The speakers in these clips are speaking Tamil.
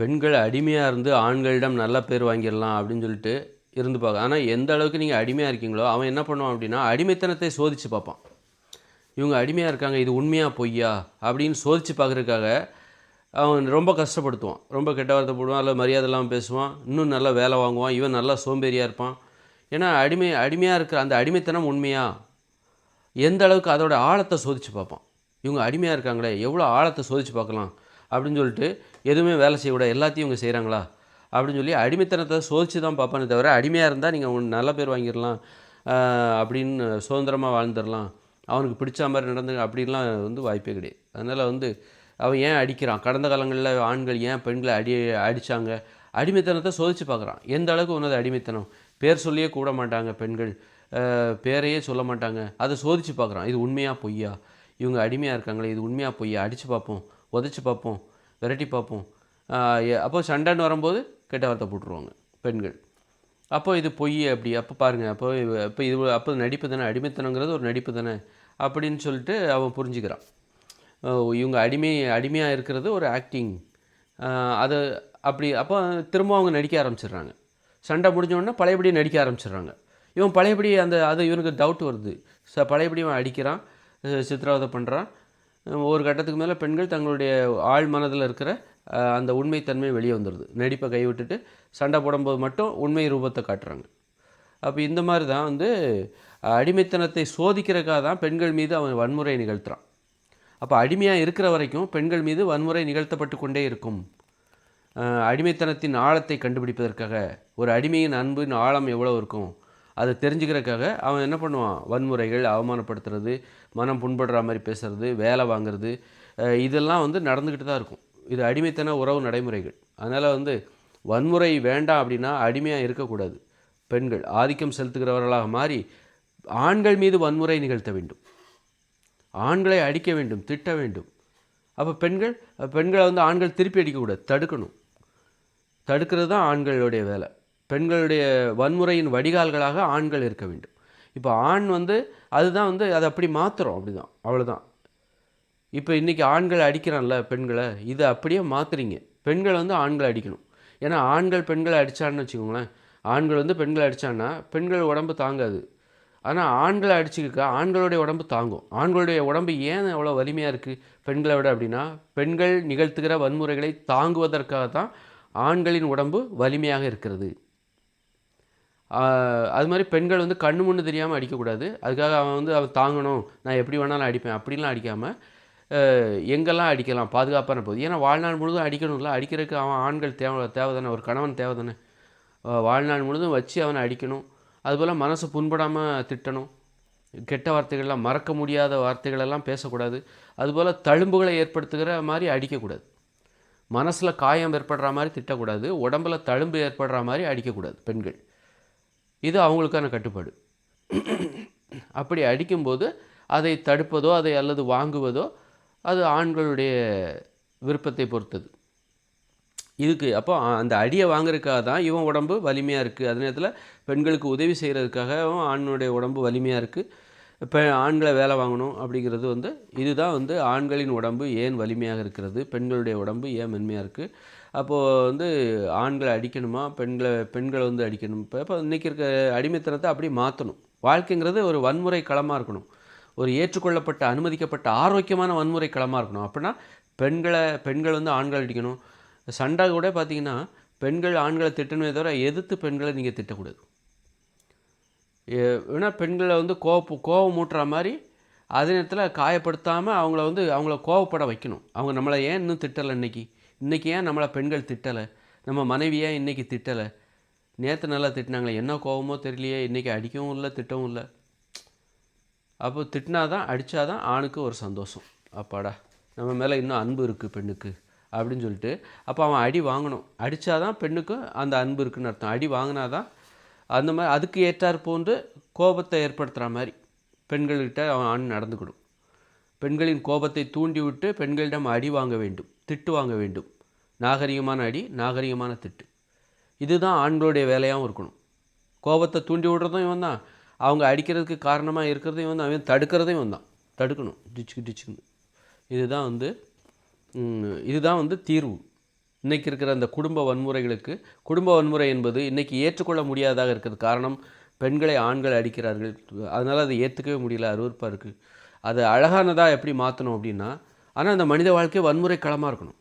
பெண்கள் அடிமையாக இருந்து ஆண்களிடம் நல்ல பேர் வாங்கிடலாம் அப்படின்னு சொல்லிட்டு இருந்து பார்க்க ஆனால் எந்த அளவுக்கு நீங்கள் அடிமையாக இருக்கீங்களோ அவன் என்ன பண்ணுவான் அப்படின்னா அடிமைத்தனத்தை சோதித்து பார்ப்பான். இவங்க அடிமையாக இருக்காங்க இது உண்மையாக பொய்யா? அப்படின்னு சோதித்து பார்க்குறதுக்காக அவன் ரொம்ப கஷ்டப்படுத்துவான். ரொம்ப கெட்ட வார்த்தை போடுவான் இல்லை மரியாதை இல்லாமல் பேசுவான். இன்னும் நல்லா வேலை வாங்குவான் இவன் நல்லா சோம்பேறியாக இருப்பான். ஏன்னா அடிமை அடிமையாக இருக்கிற அந்த அடிமைத்தனம் உண்மையாக எந்த அளவுக்கு அதோட ஆழத்தை சோதித்து பார்ப்பான்? இவங்க அடிமையாக இருக்காங்களே எவ்வளோ ஆழத்தை சோதித்து பார்க்கலாம்? அப்படின்னு சொல்லிட்டு எதுவுமே வேலை செய்யக்கூடாது எல்லாத்தையும் இவங்க செய்கிறாங்களா அப்படின்னு சொல்லி அடிமைத்தனத்தை சோதித்து தான் பார்ப்பானே தவிர அடிமையாக இருந்தால் நீங்கள் நல்ல பேர் வாங்கிடலாம் அப்படின்னு சுதந்திரமாக வாழ்ந்துடலாம். அவனுக்கு பிடிச்ச மாதிரி நடந்து அப்படின்லாம் வந்து வாய்ப்பே கிடையாது. அதனால் வந்து அவன் ஏன் அடிக்கிறான்? கடந்த காலங்களில் ஆண்கள் ஏன் பெண்களை அடி அடித்தாங்க அடிமைத்தனத்தை சோதித்து பார்க்குறான். எந்த அளவுக்கு உன்னது அடிமைத்தனம்? பேர் சொல்லியே கூட மாட்டாங்க பெண்கள். பேரையே சொல்ல மாட்டாங்க. அதை சோதித்து பார்க்குறான். இது உண்மையாக பொய்யா? இவங்க அடிமையாக இருக்காங்களே இது உண்மையாக பொய்யா? அடித்து பார்ப்போம் உதச்சி பார்ப்போம். விரட்டி பார்ப்போம். அப்போ சண்டைன்னு வரும்போது கெட்ட வார்த்தை போட்டுருவாங்க பெண்கள். அப்போ இது பொய் அப்படி அப்போ பாருங்கள் அப்போ இப்போ அப்போ இது அப்போ நடிப்பு தானே அடிமைத்தனங்கிறது ஒரு நடிப்பு தானே அப்படின்னு சொல்லிட்டு அவன் புரிஞ்சுக்கிறான். இவங்க அடிமை அடிமையாக இருக்கிறது ஒரு ஆக்டிங் அது அப்படி அப்போ திரும்ப அவங்க நடிக்க ஆரம்பிச்சிடுறாங்க. சண்டை முடிஞ்சோடனே பழையபடி நடிக்க ஆரம்பிச்சிடுறாங்க. இவன் பழையபடி அந்த அது இவனுக்கு டவுட் வருது. ச பழையபடி அவன் அடிக்கிறான் சித்திரவதை பண்ணுறான் ஒரு கட்டத்துக்கு மேலே பெண்கள் தங்களுடைய ஆழ் மனதில் இருக்கிற அந்த உண்மைத்தன்மை வெளியே வந்துடுது நடிப்பை கைவிட்டுட்டு சண்டை போடும்போது மட்டும் உண்மை ரூபத்தை காட்டுறாங்க. அப்போ இந்த மாதிரி தான் வந்து அடிமைத்தனத்தை சோதிக்கிறக்காக தான் பெண்கள் மீது அவன் வன்முறை நிகழ்த்துறான். அப்போ அடிமையாக இருக்கிற வரைக்கும் பெண்கள் மீது வன்முறை நிகழ்த்தப்பட்டு கொண்டே இருக்கும். அடிமைத்தனத்தின் ஆழத்தை கண்டுபிடிப்பதற்காக ஒரு அடிமையின் அன்பின் ஆழம் எவ்வளோ இருக்கும்? அதை தெரிஞ்சுக்கிறதுக்காக அவன் என்ன பண்ணுவான்? வன்முறைகள் அவமானப்படுத்துறது மனம் புண்படுற மாதிரி பேசுறது வேலை வாங்குறது இதெல்லாம் வந்து நடந்துக்கிட்டு தான் இருக்கும். இது அடிமைத்தன உறவு நடைமுறைகள். அதனால் வந்து வன்முறை வேண்டாம் அப்படின்னா அடிமையாக இருக்கக்கூடாது. பெண்கள் ஆதிக்கம் செலுத்துகிறவர்களாக மாறி ஆண்கள் மீது வன்முறை நிகழ்த்த வேண்டும். ஆண்களை அடிக்க வேண்டும் திட்ட வேண்டும். அப்போ பெண்கள் பெண்களை வந்து ஆண்கள் திருப்பி அடிக்கக்கூடாது தடுக்கணும். தடுக்கிறது தான் ஆண்களுடைய வேலை. பெண்களுடைய வன்முறையின் வடிகால்களாக ஆண்கள் இருக்க வேண்டும். இப்போ ஆண் வந்து அதுதான் வந்து அதை அப்படி மாற்றுறோம் அப்படி தான் அவ்வளோதான் இப்போ இன்றைக்கி ஆண்கள் அடிக்கிறான்ல பெண்களை இதை அப்படியே மாற்றுறீங்க பெண்கள் வந்து ஆண்களை அடிக்கணும். ஏன்னா ஆண்கள் பெண்களை அடித்தான்னு வச்சுக்கோங்களேன். ஆண்கள் வந்து பெண்களை அடித்தான்னா பெண்கள் உடம்பு தாங்காது. ஆனால் ஆண்களை அடிச்சுக்க ஆண்களுடைய உடம்பு தாங்கும். ஆண்களுடைய உடம்பு ஏன் அவ்வளோ வலிமையாக இருக்குது பெண்களை விட அப்படின்னா பெண்கள் நிகழ்த்துகிற வன்முறைகளை தாங்குவதற்காக தான் ஆண்களின் உடம்பு வலிமையாக இருக்கிறது. அது மாதிரி பெண்கள் வந்து கண்ணு முன்னு தெரியாமல் அடிக்கக்கூடாது. அதுக்காக அவன் வந்து அவன் தாங்கணும். நான் எப்படி வேணாலும் அடிப்பேன். அப்படிலாம் அடிக்காமல் எங்கெல்லாம் அடிக்கலாம்? பாதுகாப்பான போகுது. ஏன்னா வாழ்நாள் முழுதும் அடிக்கணும்ல. அடிக்கிறதுக்கு அவன் ஆண்கள் தேவை தேவை தானே ஒரு கணவன் தேவை தானே வாழ்நாள் முழுதும் வச்சு அவனை அடிக்கணும். அதுபோல் மனசு புண்படாமல் திட்டணும். கெட்ட வார்த்தைகள்லாம் மறக்க முடியாத வார்த்தைகளெல்லாம் பேசக்கூடாது. அதுபோல் தழும்புகளை ஏற்படுத்துகிற மாதிரி அடிக்கக்கூடாது. மனசில் காயம் ஏற்படுற மாதிரி திட்டக்கூடாது. உடம்புல தழும்பு ஏற்படுற மாதிரி அடிக்கக்கூடாது பெண்கள். இது அவங்களுக்கான கட்டுப்பாடு. அப்படி அடிக்கும்போது அதை தடுப்பதோ அதை அல்லது வாங்குவதோ அது ஆண்களுடைய விருப்பத்தை பொறுத்தது. இதுக்கு அப்போ அந்த அடியை வாங்குறதுக்காக தான் இவன் உடம்பு வலிமையாக இருக்குது அதே நேரத்தில் பெண்களுக்கு உதவி செய்கிறதுக்காக ஆணுடைய உடம்பு வலிமையாக இருக்குது இப்போ ஆண்களை வேலை வாங்கணும் அப்படிங்கிறது வந்து இதுதான் வந்து ஆண்களின் உடம்பு ஏன் வலிமையாக இருக்கிறது? பெண்களுடைய உடம்பு ஏன் மென்மையாக இருக்குது அப்போது வந்து ஆண்களை அடிக்கணுமா? பெண்களை பெண்களை வந்து அடிக்கணும். இப்போ இப்போ இன்றைக்கி இருக்க அடிமைத்தனத்தை அப்படியே மாற்றணும் வாழ்க்கைங்கிறது ஒரு வன்முறை களமாக இருக்கணும். ஒரு ஏற்றுக்கொள்ளப்பட்ட அனுமதிக்கப்பட்ட ஆரோக்கியமான வன்முறை களமாக இருக்கணும். அப்படின்னா பெண்களை பெண்கள் வந்து ஆண்கள் அடிக்கணும். சண்டை கூட பார்த்தீங்கன்னா பெண்கள் ஆண்களை திட்டணுமே தவிர எதிர்த்து பெண்களை நீங்கள் திட்டக்கூடாது. ஏ- ஏன்னா பெண்களை வந்து கோப்பு கோபம் மூட்டுற மாதிரி அதே நேரத்தில் காயப்படுத்தாமல் அவங்கள வந்து அவங்கள கோவப்பட வைக்கணும். அவங்க நம்மளை ஏன் இன்னும் திட்டலை இன்னைக்கு? இன்றைக்கி ஏன் நம்மளை பெண்கள் திட்டலை? நம்ம மனைவியே இன்றைக்கி இன்னைக்கு திட்டலை? நேற்று நல்லா திட்டினாங்களே என்ன கோபமோ தெரியலையே இன்றைக்கி அடிக்கவும் இல்லை திட்டவும் இல்லை. அப்போ திட்டனா தான் அடித்தா தான் ஆணுக்கு ஒரு சந்தோஷம். அப்பாடா நம்ம மேலே இன்னும் அன்பு இருக்குது பெண்ணுக்கு அப்படின்னு சொல்லிட்டு அப்போ அவன் அடி வாங்கணும். அடித்தாதான் பெண்ணுக்கு அந்த அன்பு இருக்குன்னு அர்த்தம். அடி வாங்கினா தான் அந்த மாதிரி அதுக்கு ஏற்றார் போன்று கோபத்தை ஏற்படுத்துகிற மாதிரி பெண்கள்கிட்ட அவன் ஆண் நடந்துக்கணும். பெண்களின் கோபத்தை தூண்டிவிட்டு பெண்களிடம் அடி வாங்க வேண்டும். திட்டு வாங்க வேண்டும். நாகரிகமான அடி நாகரிகமான திட்டு. இதுதான் ஆண்களுடைய வேலையாகவும் இருக்கணும். கோபத்தை தூண்டி விடுறதும் இவன் தான். அவங்க அடிக்கிறதுக்கு காரணமாக இருக்கிறதும் இவன் தான். அவன் தடுக்கிறதையும் இவன் தான். தடுக்கணும். டிச்சுக்கு டிச்சுக்குன்னு. இதுதான் வந்து இதுதான் வந்து தீர்வு. இன்றைக்கி இருக்கிற அந்த குடும்ப வன்முறைகளுக்கு குடும்ப வன்முறை என்பது இன்றைக்கி ஏற்றுக்கொள்ள முடியாததாக இருக்கிறது. காரணம் பெண்களை ஆண்கள் அடிக்கிறார்கள். அதனால் அதை ஏற்றுக்கவே முடியல. அருவருப்பாக இருக்குது அதை அழகானதாக எப்படி மாற்றணும் அப்படின்னா ஆனால் அந்த மனித வாழ்க்கை வன்முறை களமாக இருக்கணும்.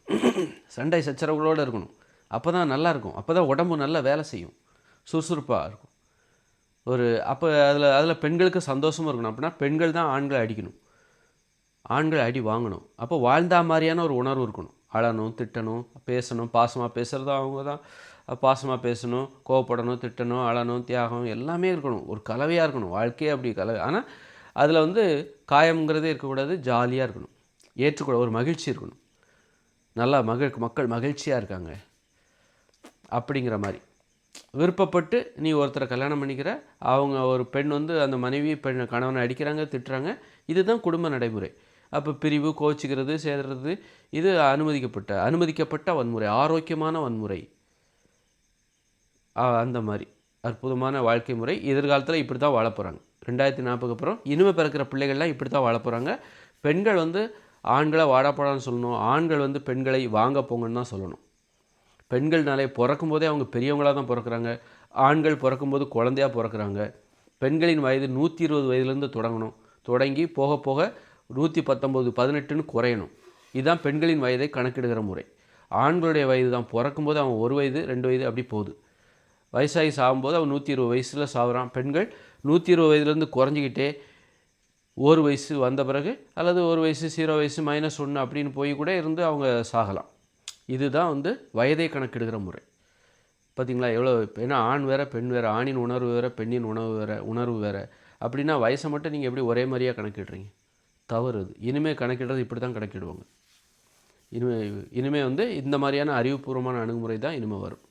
சண்டை சச்சரவுகளோடு இருக்கணும். அப்போ தான் நல்லா இருக்கும். அப்போ தான் உடம்பு நல்லா வேலை செய்யும். சுறுசுறுப்பாக இருக்கும். ஒரு அப்போ அதில் அதில் பெண்களுக்கு சந்தோஷமும் இருக்கணும். அப்படின்னா பெண்கள் தான் ஆண்களை அடிக்கணும். ஆண்கள் அடி வாங்கணும். அப்போ வாழ்ந்தா மாதிரியான ஒரு உணர்வு இருக்கணும். அழணும் திட்டணும் பேசணும் பாசமாக பேசுகிறது அவங்க தான். பாசமாக பேசணும் கோவப்படணும் திட்டணும் அழணும் தியாகம் எல்லாமே இருக்கணும். ஒரு கலவையாக இருக்கணும். வாழ்க்கையே அப்படி கலவை. ஆனால் அதில் வந்து காயம்ங்கிறதே இருக்கக்கூடாது ஜாலியாக இருக்கணும். ஏற்றுக்கொள்ள ஒரு மகிழ்ச்சி இருக்கணும். நல்லா மகிழ் மக்கள் மகிழ்ச்சியாக இருக்காங்க. அப்படிங்கிற மாதிரி. விருப்பப்பட்டு நீ ஒருத்தரை கல்யாணம் பண்ணிக்கிற அவங்க ஒரு பெண் வந்து அந்த மனைவி பெண் கணவனை அடிக்கிறாங்க திட்டுறாங்க இதுதான் குடும்ப நடைமுறை. அப்போ பிரிவு கோச்சிக்கிறது சேர்றது இது அனுமதிக்கப்பட்ட அனுமதிக்கப்பட்ட வன்முறை ஆரோக்கியமான வன்முறை. ஆ, அந்த மாதிரி. அற்புதமான வாழ்க்கை முறை. எதிர்காலத்தில் இப்படி தான் வாழ போகிறாங்க ரெண்டாயிரத்தி நாற்பதுக்கு அப்புறம் இனிமே பிறக்கிற பிள்ளைகள்லாம் இப்படி தான் வாழ போகிறாங்க பெண்கள் வந்து ஆண்களை வாடாப்படான்னு சொல்லணும். ஆண்கள் வந்து பெண்களை வாங்க போங்கன்னு தான் சொல்லணும். பெண்கள்னாலே பிறக்கும் போதே அவங்க பெரியவங்களாக தான் பிறக்கிறாங்க. ஆண்கள் பிறக்கும்போது குழந்தையா பிறக்கிறாங்க. பெண்களின் வயது நூற்றி இருபது வயதுலேருந்து தொடங்கணும். தொடங்கி போக போக நூற்றி பத்தொம்போது பதினெட்டுன்னு குறையணும். இதுதான் பெண்களின் வயதை கணக்கிடுகிற முறை. ஆண்களுடைய வயது தான். பிறக்கும்போது அவன் ஒரு வயது ரெண்டு வயது அப்படி போகுது. வயசாகி சாகும்போது அவன் நூற்றி இருபது வயசில் சாகுறான். பெண்கள் நூற்றி இருபது வயதுலேருந்து குறைஞ்சிக்கிட்டே ஒரு வயசு வந்த பிறகு அல்லது ஒரு வயசு ஜீரோ வயசு மைனஸ் ஒன்று அப்படின்னு போய் கூட இருந்து அவங்க சாகலாம். இதுதான் வந்து வயதை கணக்கிடுகிற முறை. பார்த்தீங்களா எவ்வளோ ஏன்னா ஆண் வேறு பெண் வேறு ஆணின் உணர்வு வேறு பெண்ணின் உணவு வேறு உணர்வு வேறு. அப்படின்னா வயசை மட்டும் நீங்கள் எப்படி ஒரே மாதிரியாக கணக்கிடுறீங்க? தவறு அது. இனிமேல் கணக்கிடுறது இப்படி தான் கணக்கிடுவாங்க. இனிமே இனிமே வந்து இந்த மாதிரியான அறிவுபூர்வமான அணுகுமுறை தான் இனிமேல் வரும்.